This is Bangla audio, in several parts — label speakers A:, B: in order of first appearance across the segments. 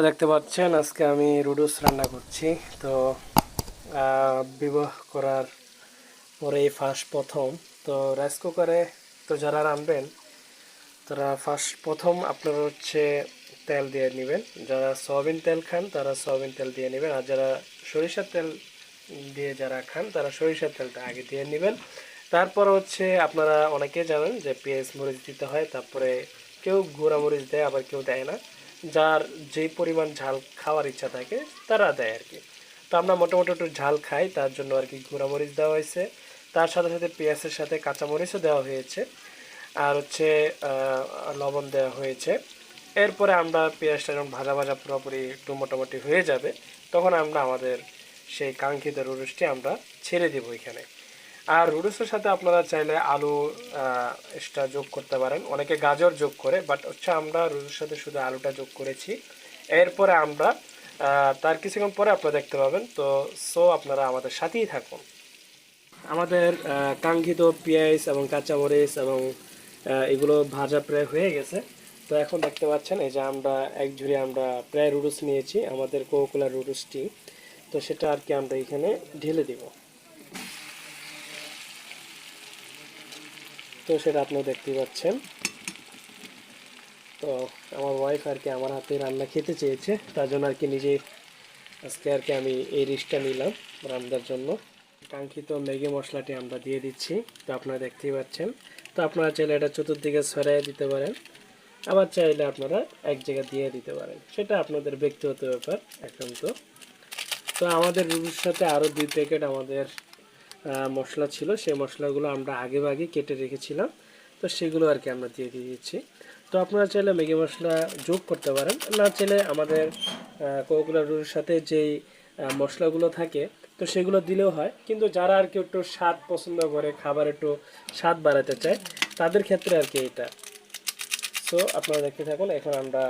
A: দেখতে পাচ্ছেন, আজকে আমি রুডুস রান্না করছি। তো বিবাহ করার পরে এই ফার্স্ট প্রথম। তো, রাইস কুকারে তো যারা রাঁধবেন, তারা ফার্স্ট প্রথম আপনারা হচ্ছে তেল দিয়ে নেবেন। যারা সয়াবিন তেল খান, তারা সয়াবিন তেল দিয়ে নেবেন। আর যারা সরিষার তেল দিয়ে যারা খান, তারা সরিষার তেলটা আগে দিয়ে নেবেন। তারপর হচ্ছে আপনারা অনেকে জানেন যে পেঁয়াজ মরিচ দিতে হয়, তারপরে কেউ গুঁড়া মরিচ দেয়, আবার কেউ দেয় না। যার যেই পরিমাণ ঝাল খাওয়ার ইচ্ছা থাকে, তারা দেয় আর কি তো আমরা মোটামুটি একটু ঝাল খাই, তার জন্য আর কি মরিচ দেওয়া হয়েছে। তার সাথে সাথে পেঁয়াজের সাথে কাঁচা মরিচও দেওয়া হয়েছে। আর হচ্ছে লবণ দেওয়া হয়েছে। এরপরে আমরা পেঁয়াজটা যখন ভাজা ভাজা পুরোপুরি একটু মোটামুটি হয়ে যাবে, তখন আমরা আমাদের সেই কাঙ্ক্ষিত রুডুসটি আমরা ছেড়ে দেবো এখানে। আর রুডুসের সাথে আপনারা চাইলে আলু এক্সট্রা যোগ করতে পারেন। অনেকে গাজর যোগ করে বাট হচ্ছে আমরা রুডুসের সাথে শুধু আলুটা যোগ করেছি। এরপরে আমরা তার কিছুক্ষণ পরে আপনারা দেখতে পাবেন। তো সো আপনারা আমাদের সাথেই থাকুন। আমাদের কাঙ্ক্ষিত পেঁয়াজ এবং কাঁচামরিচ এবং এগুলো ভাজা প্রায় হয়ে গেছে। তো এখন দেখতে পাচ্ছেন, এই যে আমরা এক ঝুড়ি আমরা প্রায় রুডুস নিয়েছি, আমাদের কোকোলা রুডুসটি তো সেটা আর কি আমরা এখানে ঢেলে দিব। তো সেটা আপনারা দেখতেই পাচ্ছেন। তো আমার ওয়াইফ আর কি আমার হাতে রান্না খেতে চেয়েছে, তার জন্য আর কি নিজে আজকে আর কি আমি এই রিস্কটা নিলাম রান্নার জন্য। কাঙ্ক্ষিত ম্যাগি মশলাটি আমরা দিয়ে দিচ্ছি, তো আপনারা দেখতেই পাচ্ছেন। তো আপনারা চাইলে এটা চতুর্দিকে ছড়াই দিতে পারেন, আবার চাইলে আপনারা এক জায়গায় দিয়ে দিতে পারেন। সেটা আপনাদের ব্যক্তিগত ব্যাপার, একান্ত। তো তো আমাদের রুটির সাথে আরও দুই প্যাকেট আমাদের মশলা ছিল, সেই মশলাগুলো আমরা আগে ভাগে কেটে রেখেছিলাম। তো সেগুলো আর কি আমরা দিয়ে দিয়ে দিচ্ছি তো আপনারা চাইলে ম্যাগি মশলা যোগ করতে পারেন। না চাইলে আমাদের কোকুলা রুটির সাথে যেই মশলাগুলো থাকে, তো সেগুলো দিলেও হয়। কিন্তু যারা আর কি একটু স্বাদ পছন্দ করে, খাবার একটু স্বাদ বাড়াতে চায়, তাদের ক্ষেত্রে আর কি এটা। সো আপনারা দেখতে থাকুন, এখন আমরা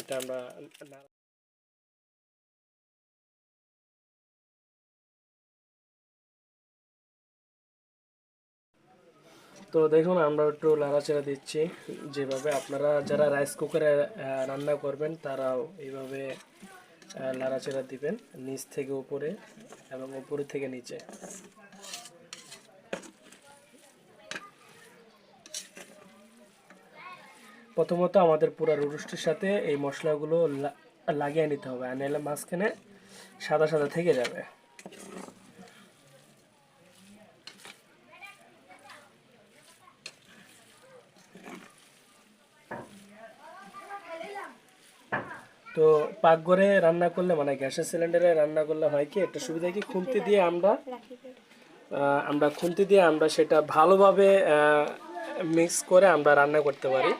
A: এটা আমরা তো দেখুন আমরা একটু লাড়াচাড়া দিচ্ছি। যেভাবে আপনারা যারা রাইস কুকারে রান্না করবেন তারাও এইভাবে আহ, লাড়াচাড়া দিবেন নিচ থেকে উপরে এবং উপরে থেকে নিচে। প্রথমত আমাদের পুরো রুস্টির সাথে এই মশলাগুলো লাগিয়ে নিতে হবে। আর নাহলে মাঝখানে সাদা সাদা থেকে যাবে। তো পাকঘরে রান্না করলে মানে গ্যাসের সিলিন্ডারে রান্না করলে হয় কি, একটা সুবিধা কি খুন্তি দিয়ে আমরা আমরা খুন্তি দিয়ে আমরা সেটা ভালোভাবে মিক্স করে আমরা রান্না করতে পারি।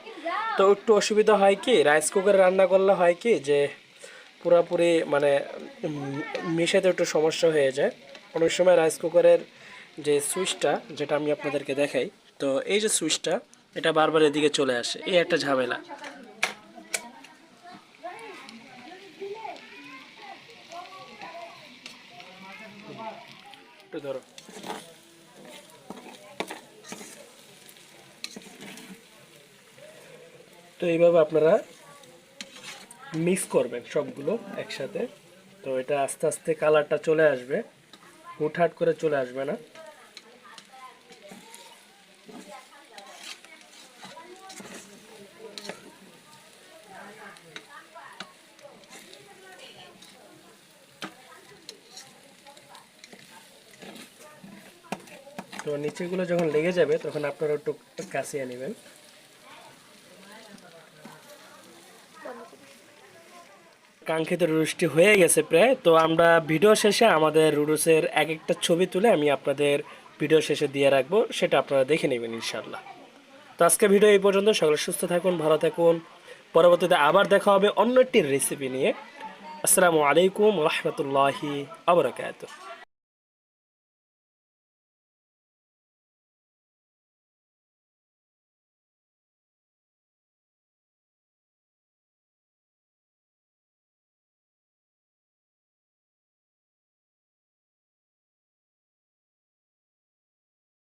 A: তো একটু অসুবিধা হয় কি রাইস কুকারে রান্না করলে হয় কি, যে পুরোপুরি মানে মিশাতে একটু সমস্যা হয়ে যায়। অনেক সময় রাইস কুকারের যে সুইচটা যেটা আমি আপনাদেরকে দেখাই, তো এই যে সুইচটা এটা বারবার এদিকে চলে আসে, এই একটা ঝামেলা। ধরো। তো এইভাবে আপনারা মিক্স করবেন সবগুলো একসাথে। তো এটা আস্তে আস্তে কালারটা চলে আসবে। হুটহাট করে চলে আসবে না। তো নিচেগুলো যখন লেগে যাবে, তখন আপনারা একটু কাছিয়ে নেবেন। কাঙ্ক্ষিত রুডুসটি হয়ে গেছে প্রায়। তো আমরা ভিডিও শেষে আমাদের রুডুসের এক একটা ছবি তুলে আমি আপনাদের ভিডিও শেষে দিয়ে রাখব, সেটা আপনারা দেখে নেবেন ইনশাল্লাহ তো আজকে ভিডিও এই পর্যন্ত। সকলে সুস্থ থাকুন, ভালো থাকুন। পরবর্তীতে আবার দেখা হবে অন্য একটি রেসিপি নিয়ে। আসসালামু আলাইকুম রহমতুল্লাহি আবরাকাত